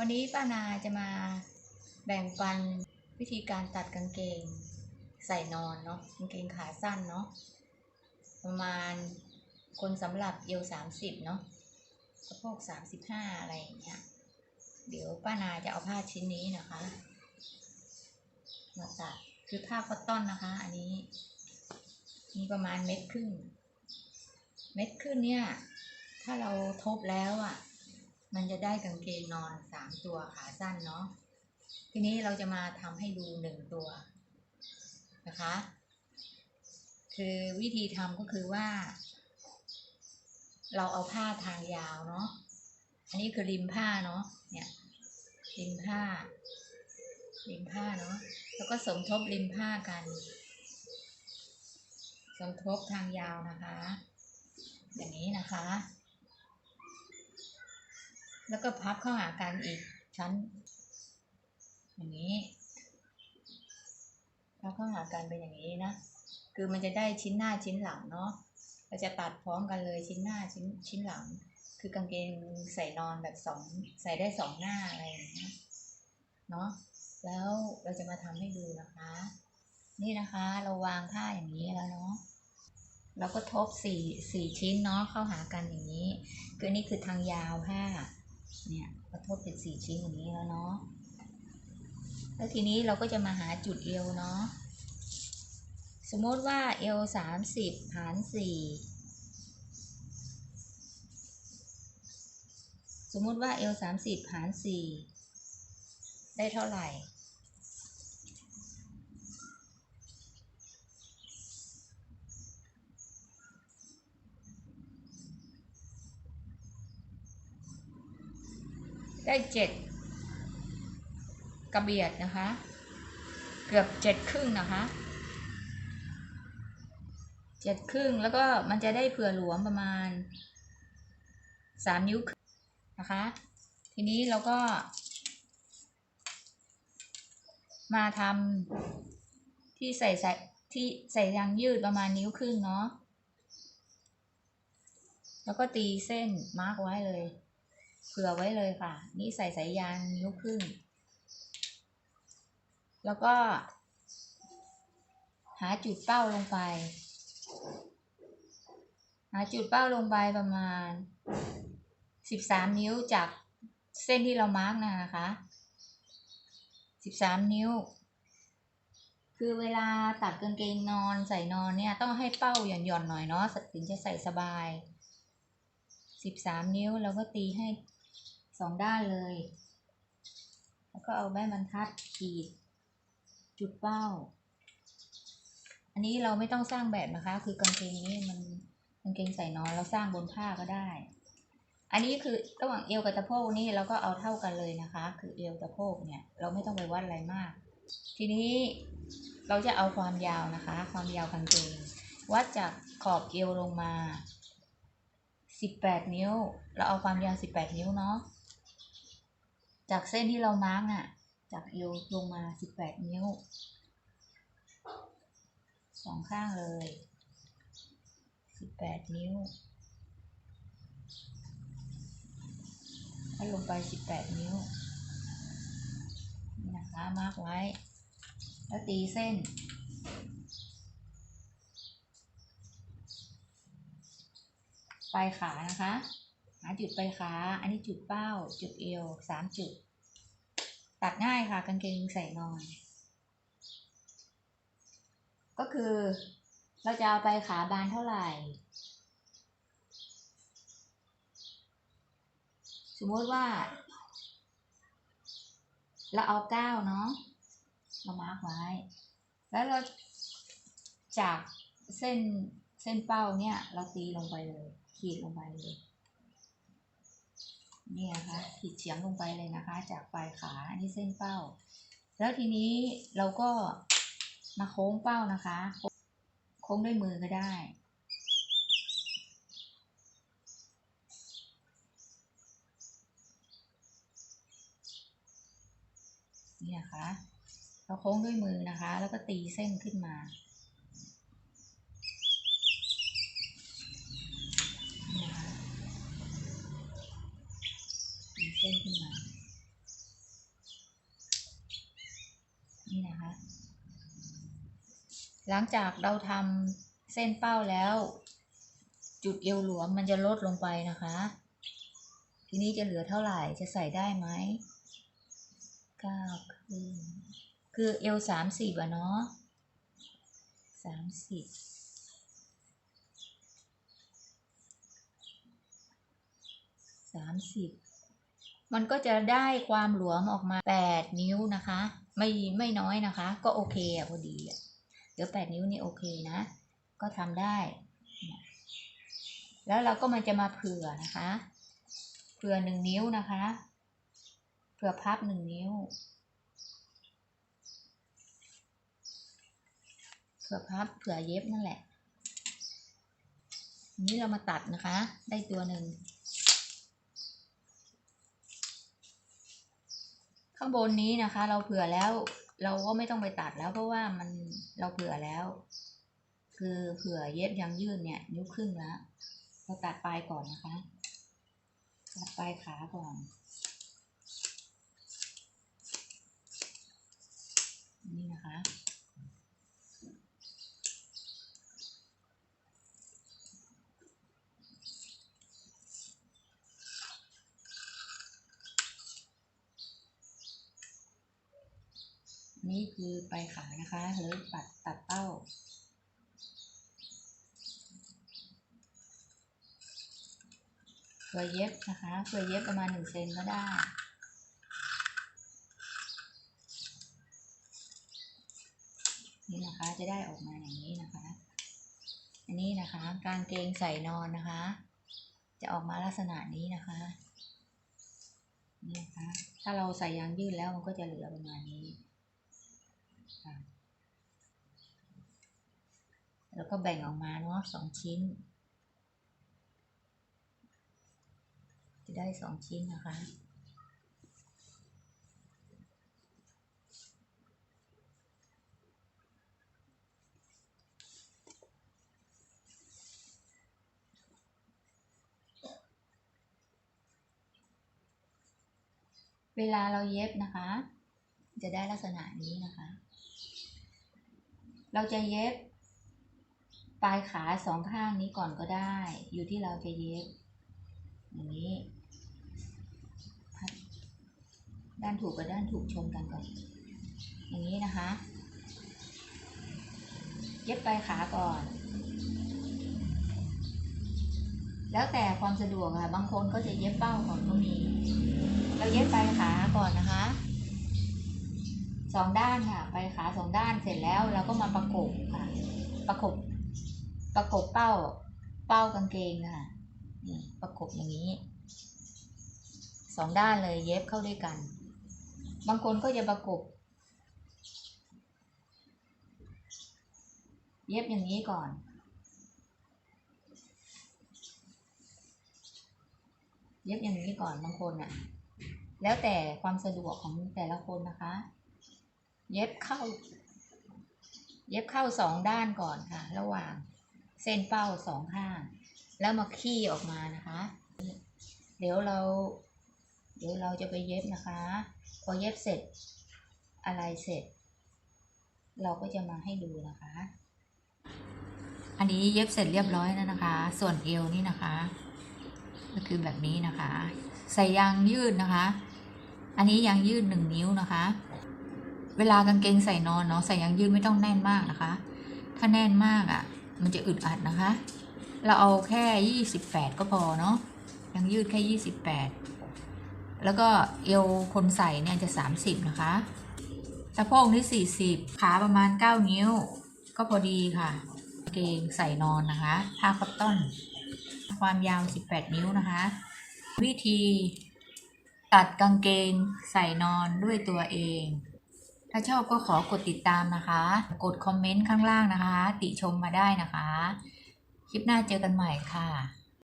วันนี้ป้านาจะมาแบ่งปันวิธีการตัดกางเกง ใส่นอนเนาะกางเกงขาสั้นเนาะประมาณคนสำหรับเอวสามสิบเนาะสะโพกสามสิบห้าอะไรอย่างเงี้ยเดี๋ยวป้านาจะเอาผ้าชิ้นนี้นะคะมาตัดคือผ้าคอตตอนนะคะ อันนี้มีประมาณเม็ดครึ่งเม็ดครึ่งเนี่ย ถ้าเราทบแล้วอะ มันจะได้กางเกงนอนสามตัวขาสั้นเนาะทีนี้เราจะมาทำให้ดูหนึ่งตัวนะคะ คือวิธีทำก็คือว่า เราเอาผ้าทางยาวเนาะอันนี้คือริมผ้าเนาะเนี่ยริมผ้า ริมผ้าเนาะแล้วก็สมทบริมผ้ากัน สมทบทางยาวนะคะ อย่างนี้นะคะ แล้วก็พับเข้าหากันอีกชั้น อย่างนี้พับเข้าหากันเป็นอย่างนี้นะ คือมันจะได้ชิ้นหน้าชิ้นหลังเนาะเราจะตัดพร้อมกันเลยชิ้นหน้าชิ้นชิ้นหลัง คือกางเกงใส่นอนแบบสองใส่ได้สองหน้าอะไรอย่างเงี้ยเนาะแล้วเราจะมาทำให้ดูนะคะ นี่นะคะเราวางผ้าอย่างนี้แล้วเนาะเราก็ทบสี่สี่ชิ้นเนาะเข้าหากันอย่างนี้ คือนี่คือทางยาวผ้า เนี่ยเระทบเป็นสี่ชิ้นอย่างนี้แล้วเนาะแล้วทีนี้เราก็จะมาหาจุดเอวเนาะสมมติว่าเอวสามสิบหารสี่สมมติว่าเอวสามสิบหารสี่ได้เท่าไหร่ ได้เจ็ดกระเบียดนะคะ เกือบเจ็ดครึ่งนะคะเจ็ดครึ่งแล้วก็มันจะได้เผื่อหลวมประมาณสามนิ้วครึ่งนะคะ ทีนี้เราก็ มาทำที่ใส่ใส่ที่ใส่ยางยืดประมาณนิ้วครึ่งเนาะแล้วก็ตีเส้นมาร์กไว้เลย เผื่อไว้เลยค่ะ นี่ใส่สายยางนิ้วครึ่ง แล้วก็ หาจุดเป้าลงไป หาจุดเป้าลงไปประมาณสิบสามนิ้วจากเส้นที่เรามาร์กนะคะสิบสามนิ้ว คือเวลาตัดกางเกงนอนใส่นอนเนี่ยต้องให้เป้าหย่อนหย่อนๆหน่อยเนาะถึงจะใส่สบายสิบสามนิ้วเราก็ตีให้ สองด้านเลย แล้วก็เอาแม่บรรทัดขีด จุดเป้า อันนี้เราไม่ต้องสร้างแบบนะคะ คือกางเกงนี้มันกางเกงใส่นอนเราสร้างบนผ้าก็ได้ อันนี้คือระหว่างเอวกับสะโพกนี่เราก็เอาเท่ากันเลยนะคะ คือเอวสะโพกเนี่ยเราไม่ต้องไปวัดอะไรมาก ทีนี้เราจะเอาความยาวนะคะ ความยาวกางเกงวัดจากขอบเอวลงมา 18 นิ้ว เราเอาความยาว 18 นิ้วเนาะ จากเส้นที่เรามาร์กอะ จากเอวลงมา18นิ้วสองข้างเลย18นิ้วแล้วลงไป18นิ้วนะคะมาร์กไว้ แล้วตีเส้นปลายขานะคะาจุดไปขา อันนี้จุดเป้า จุดเอวสามจุด ตัดง่ายค่ะ กางเกงใส่นอน ก็คือเราจะเอาไปขาบานเท่าไหร่ สมมติว่า เราเอาเก้าเนาะเรามาร์กไว้ แล้วเราจากเส้นเส้นเป้าเนี่ย เราตีลงไปเลย ขีดลงไปเลย นี่นะคะขีดเฉียงลงไปเลยนะคะ จากปลายขาอันนี้เส้นเป้า แล้วทีนี้เราก็มาโค้งเป้านะคะ โค้งด้วยมือก็ได้ นี่นะคะเราโค้งด้วยมือนะคะ แล้วก็ตีเส้นขึ้นมา้นขึ้นมา นี่นะคะ หลังจากเราทำเส้นเป้าแล้ว จุดเอวหลวมมันจะลดลงไปนะคะ ทีนี้จะเหลือเท่าไหร่จะใส่ได้ไหมเก้าคืนคือเอวสามสิบอะเนาะสามสิบสามสิบ มันก็จะได้ความหลวมออกมาแปดนิ้วนะคะ ไม่ไม่น้อยนะคะ ก็โอเคอะพอดีอะเดี๋ยวแปดนิ้วนี่โอเคนะ ก็ทำได้ แล้วเราก็มันจะมาเผื่อนะคะ เผื่อหนึ่งนิ้วนะคะ เผื่อพับหนึ่งนิ้ว เผื่อพับเผื่อเย็บนั่นแหละทีนี้เรามาตัดนะคะ ได้ตัวหนึ่ง ข้างบนนี้นะคะ เราเผื่อแล้ว เราก็ไม่ต้องไปตัดแล้วเพราะว่ามันเราเผื่อแล้ว คือเผื่อเย็บยังยืดเนี่ย นิ้วครึ่งแล้วเราตัดปลายก่อนนะคะ ตัดปลายขาก่อนนี่นะคะ นี่คือปลายขานะคะหรือตัดตัดเป้าเผื่อเย็บนะคะเผื่อเย็บประมาณหนึ่งเซนก็ได้นี่นะคะจะได้ออกมาอย่างนี้นะคะ อันนี้นะคะกางเกงใส่นอนนะคะ จะออกมาลักษณะนี้นะคะนี่นะคะ ถ้าเราใส่ยางยืดแล้วมันก็จะเหลือประมาณนี้ แล้วก็แบ่งออกมาเนาะสองชิ้น จะได้สองชิ้นนะคะ เวลาเราเย็บนะคะ จะได้ลักษณะนี้นะคะ เราจะเย็บ ปลายขาสองข้างนี้ก่อนก็ได้ อยู่ที่เราจะเย็บ อย่างนี้ดด้านถูกกับด้านถูกชนกันก่อน อย่างนี้นะคะ เย็บปลายขาก่อน แล้วแต่ความสะดวกค่ะ บางคนก็จะเย็บเป้าก่อนก็มี เราเย็บปลายขาก่อนนะคะ สองด้านค่ะ ไปขาสองด้านเสร็จแล้วเราก็มาประกบค่ะ ประกบ ประกบเป้า เป้ากางเกงค่ะนี่ประกบอย่างนี้สองด้านเลยเย็บเข้าด้วยกัน บางคนก็จะประกบ เย็บอย่างนี้ก่อน เย็บอย่างนี้ก่อนบางคนอะ แล้วแต่ความสะดวกของแต่ละคนนะคะ เย็บเข้า เย็บเข้าสองด้านก่อนค่ะ ระหว่างเส้นเป้าสองข้างแล้วมาขี้ออกมานะคะ เดี๋ยวเรา เดี๋ยวเราจะไปเย็บนะคะ พอเย็บเสร็จอะไรเสร็จ เราก็จะมาให้ดูนะคะ อันนี้เย็บเสร็จเรียบร้อยแล้วนะคะ ส่วนเอวนี่นะคะ ก็คือแบบนี้นะคะ ใส่ยางยืดนะคะ อันนี้ยางยืดหนึ่งนิ้วนะคะ เวลากางเกงใส่นอนเนาะใส่ยางยืดไม่ต้องแน่นมากนะคะ ถ้าแน่นมากอะ่ะ มันจะอึดอัดนะคะ เราเอาแค่ยี่สิบแปดก็พอเนาะยางยืดแค่ยี่สิบแปดแล้วก็เอวคนใส่เนี่ยจะสามสิบนะคะสะโพกที่สี่สิบขาประมาณเก้านิ้ว ก็พอดีค่ะกางเกงใส่นอนนะคะผ้าคอตตอน ความยาว18นิ้วนะคะ วิธีตัดกางเกงใส่นอนด้วยตัวเอง ถ้าชอบก็ขอกดติดตามนะคะ กดคอมเมนต์ข้างล่างนะคะ ติชมมาได้นะคะ คลิปหน้าเจอกันใหม่ค่ะ